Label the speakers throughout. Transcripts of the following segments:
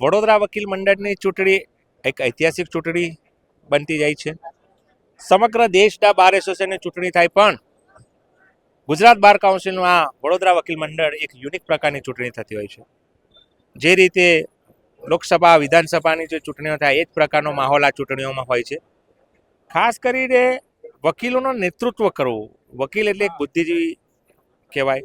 Speaker 1: વડોદરા વકીલ મંડળની ચૂંટણી એક ઐતિહાસિક ચૂંટણી બનતી જાય છે. સમગ્ર દેશના બાર એસોસિએશનની ચૂંટણી થાય પણ ગુજરાત બાર કાઉન્સિલનું આ વડોદરા વકીલ મંડળ એક યુનિક પ્રકારની ચૂંટણી થતી હોય છે. જે રીતે લોકસભા, વિધાનસભાની જે ચૂંટણીઓ થાય એ જ પ્રકારનો માહોલ આ ચૂંટણીઓમાં હોય છે. ખાસ કરીને વકીલોનું નેતૃત્વ કરવું. વકીલ એટલે એક બુદ્ધિજીવી કહેવાય.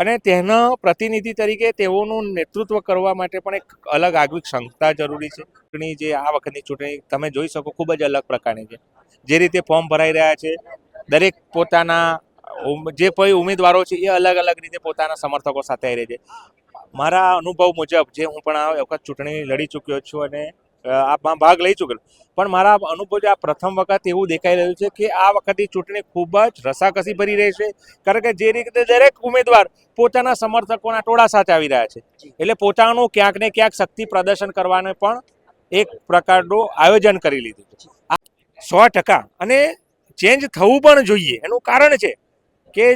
Speaker 1: અને તેના પ્રતિનિધિ તરીકે તેઓનું નેતૃત્વ કરવા માટે પણ એક અલગ આગવી ક્ષમતા જરૂરી છે. ચૂંટણી જે આ વખતની ચૂંટણી તમે જોઈ શકો ખૂબ જ અલગ પ્રકારની છે. જે રીતે ફોર્મ ભરાઈ રહ્યા છે, દરેક પોતાના જે કોઈ ઉમેદવારો છે એ અલગ અલગ રીતે પોતાના સમર્થકો સાથે આવી રહ્યા છે. મારા અનુભવ મુજબ, જે હું પણ આ વખત ચૂંટણી લડી ચૂક્યો છું અને આમાં ભાગ લઈ ચૂકેલો. પણ મારા અનુભવ જે આ પ્રથમ વખત એવું દેખાઈ રહ્યું છે કે આ વખતની ચૂંટણી ખૂબ જ રસાકસી ભરી રહી છે. કારણ કે જે રીતે દરેક ઉમેદવાર પોતાના સમર્થકોના ટોળા સાથે આવી રહ્યા છે. એટલે પોતાનું ક્યાંક ને ક્યાંક શક્તિ પ્રદર્શન કરવાને પણ એક પ્રકારનું આયોજન કરી લીધું છે. સો ટકા. અને ચેન્જ થવું પણ જોઈએ. એનું કારણ છે કે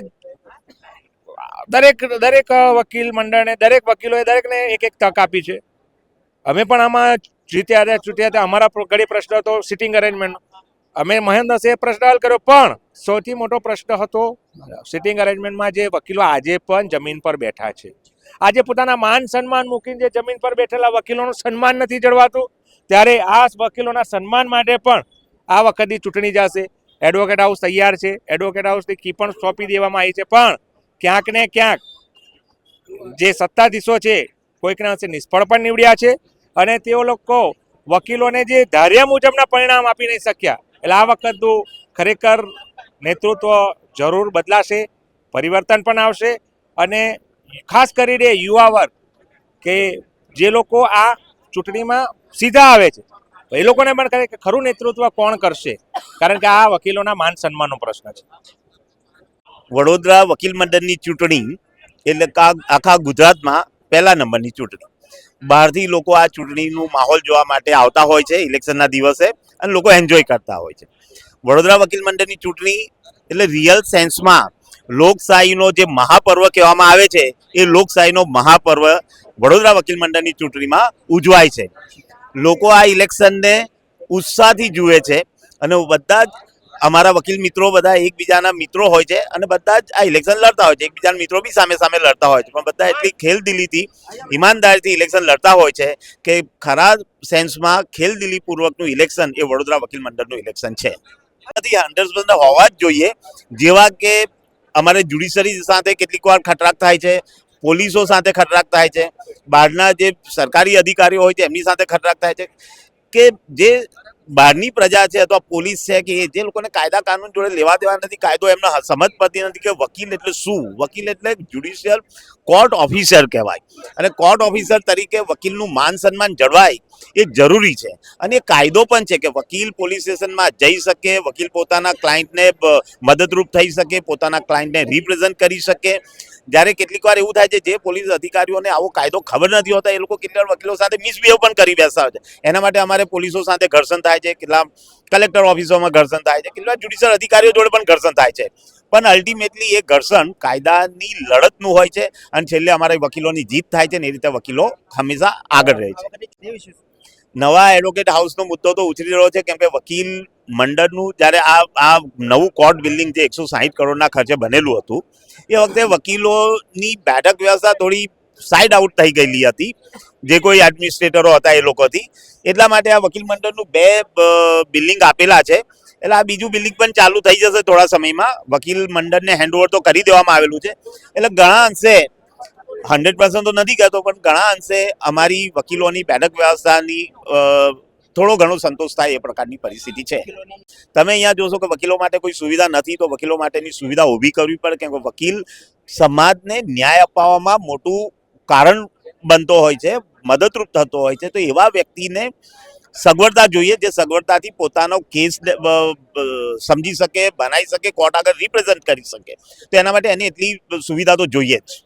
Speaker 1: દરેક દરેક વકીલ મંડળને દરેક વકીલોએ દરેકને એક એક તક આપી છે. અમે પણ આમાં જીત્યા હતા ચૂંટ્યા હતા અમારા ઘડી પ્રશ્ન હતો સિટિંગ અરેન્જમેન્ટ અમે મહેન્દ્ર એ પ્રશ્ન હલ કર્યો પણ સૌથી મોટો પ્રશ્ન હતો સિટિંગ અરેન્જમેન્ટમાં જે વકીલો આજે પણ જમીન પર બેઠા છે. આજે પોતાના માન સન્માન મૂકીને જે જમીન પર બેઠેલા વકીલોનું સન્માન નથી જળવાતું ત્યારે આ વકીલોના સન્માન માટે પણ આ વખતની ચૂંટણી જશે. એડવોકેટ હાઉસ તૈયાર છે. એડવોકેટ હાઉસની કી પણ સોંપી દેવામાં આવી છે પણ ક્યાંક ને ક્યાંક જે સત્તાધીશો છે કોઈકના નિષ્ફળ પણ નીવડ્યા છે. અને તેઓ લોકો વકીલોને જે ધાર્યા મુજબના પરિણામ આપી નહીં શક્યા. એટલે આ વખતનું ખરેખર નેતૃત્વ જરૂર બદલાશે, પરિવર્તન પણ આવશે અને ખાસ કરીને યુવા વર્ગ કે જે લોકો આ ચૂંટણીમાં સીધા આવે છે. એ લોકોને પણ કહે કે ખરું નેતૃત્વ કોણ કરશે? કારણ કે આ વકીલોના માન સન્માનનો પ્રશ્ન છે.
Speaker 2: વડોદરા વકીલ મંડળની ચૂંટણી એટલે આખા ગુજરાતમાં પહેલા નંબરની ચૂંટણી. બહારથી લોકો આ ચૂંટણીનું માહોલ જોવા માટે આવતા હોય છે, ઇલેક્શનના દિવસે, અને લોકો એન્જોય કરતા હોય છે. વડોદરા વકીલ મંડળની ચૂંટણી એટલે રિયલ સેન્સમાં લોકશાહીનો જે મહાપર્વ કહેવામાં આવે છે, એ લોકશાહીનો મહાપર્વ વડોદરા વકીલ મંડળની ચૂંટણીમાં ઉજવાય છે. લોકો આ ઇલેક્શનને ઉત્સાહથી જુએ છે, અને બધા જ અમારા વકીલ મિત્રો બધા એકબીજાના મિત્રો હોય છે અને બધા જ આ ઇલેક્શન લડતા હોય છે. એકબીજાના મિત્રો બી સામે સામે લડતા હોય છે. પણ બધા એટલી ખેલદિલીથી ઈમાનદારીથી ઇલેક્શન લડતા હોય છે કે ખરા સેન્સમાં ખેલદિલીપૂર્વકનું ઇલેક્શન એ વડોદરા વકીલ મંડળનું ઇલેક્શન છે. નથી હંડ્રેડ હોવા જ જોઈએ. જેવા કે અમારે જ્યુડિશરી સાથે કેટલીક વાર ખટરાક થાય છે, પોલીસો સાથે ખટરાક થાય છે, બહારના જે સરકારી અધિકારીઓ હોય છે, એમની સાથે ખટરાક થાય છે કે જે બહારની પ્રજા છે અથવા પોલીસ છે કે જે લોકોને કાયદા કાનૂન જોડે લેવા દેવા નથી, કાયદો એમને સમજ પડતી નથી કે વકીલ એટલે શું? વકીલ એટલે જ્યુડિશિયલ કોર્ટ ઓફિસર કહેવાય. અને કોર્ટ ઓફિસર તરીકે વકીલનું માન સન્માન જળવાય એ જરૂરી છે. અને કાયદો પણ છે કે વકીલ પોલીસ સ્ટેશનમાં જઈ શકે, વકીલ પોતાના ક્લાયન્ટને મદદરૂપ થઈ શકે, પોતાના ક્લાયન્ટને રિપ્રેઝન્ટ કરી શકે. જ્યારે કેટલીક વાર એવું થાય છે જે પોલીસ અધિકારીઓને આવો કાયદો ખબર નથી હોતા એ લોકો કેટલા વાર વકીલો સાથે મિસબિહેવ પણ કરી બેસતા હોય છે. એના માટે અમારે પોલીસો સાથે ઘર્ષણ થાય છે કેટલા કલેક્ટર ઓફિસોમાં ઘર્ષણ થાય છે કેટલા જ્યુડિશિયલ અધિકારીઓ જોડે પણ ઘર્ષણ થાય છે. પણ અલ્ટિમેટલી એ ઘર્ષણ કાયદાની લડતનું હોય છે અને છેલ્લે અમારા વકીલોની જીત થાય છે ને એ રીતે વકીલો હંમેશા આગળ રહે છે. નવા એડવોકેટ હાઉસનો મુદ્દો તો ઉછરી રહ્યો છે કેમ કે વકીલ મંડળનું જ્યારે આ આ નવું કોર્ટ બિલ્ડિંગ જે એકસો સાહીઠ કરોડના ખર્ચે બનેલું હતું, એ વખતે વકીલોની બેઠક વ્યવસ્થા થોડી સાઈડ આઉટ થઈ ગયેલી હતી. જે કોઈ એડમિનિસ્ટ્રેટરો હતા એ લોકોથી. એટલા માટે આ વકીલ મંડળનું બે બિલ્ડિંગ આપેલા છે. એટલે આ બીજું બિલ્ડિંગ પણ ચાલુ થઈ જશે થોડા સમયમાં. વકીલ મંડળને હેન્ડઓવર તો કરી દેવામાં આવેલું છે. એટલે ઘણા અંશે હંડ્રેડ પર્સન્ટ તો નથી કહેતો, પણ ઘણા અંશે અમારી વકીલોની બેઠક વ્યવસ્થાની થોડો ઘણો સંતોષ થાય એ પ્રકારની પરિસ્થિતિ છે. તમે અહીંયા જોશો કે વકીલો માટે કોઈ સુવિધા નથી, તો વકીલો માટેની સુવિધા ઊભી કરવી પડે કેમ કે વકીલ સમાજને ન્યાય અપાવવામાં મોટું કારણ બનતો હોય છે, મદદરૂપ થતો હોય છે. તો એવા વ્યક્તિને સગવડતા જોઈએ, જે સગવડતાથી પોતાનો કેસ સમજી શકે, બનાવી શકે, કોર્ટ આગળ રિપ્રેઝન્ટ કરી શકે. તો એના માટે એની એટલી સુવિધા તો જોઈએ જ.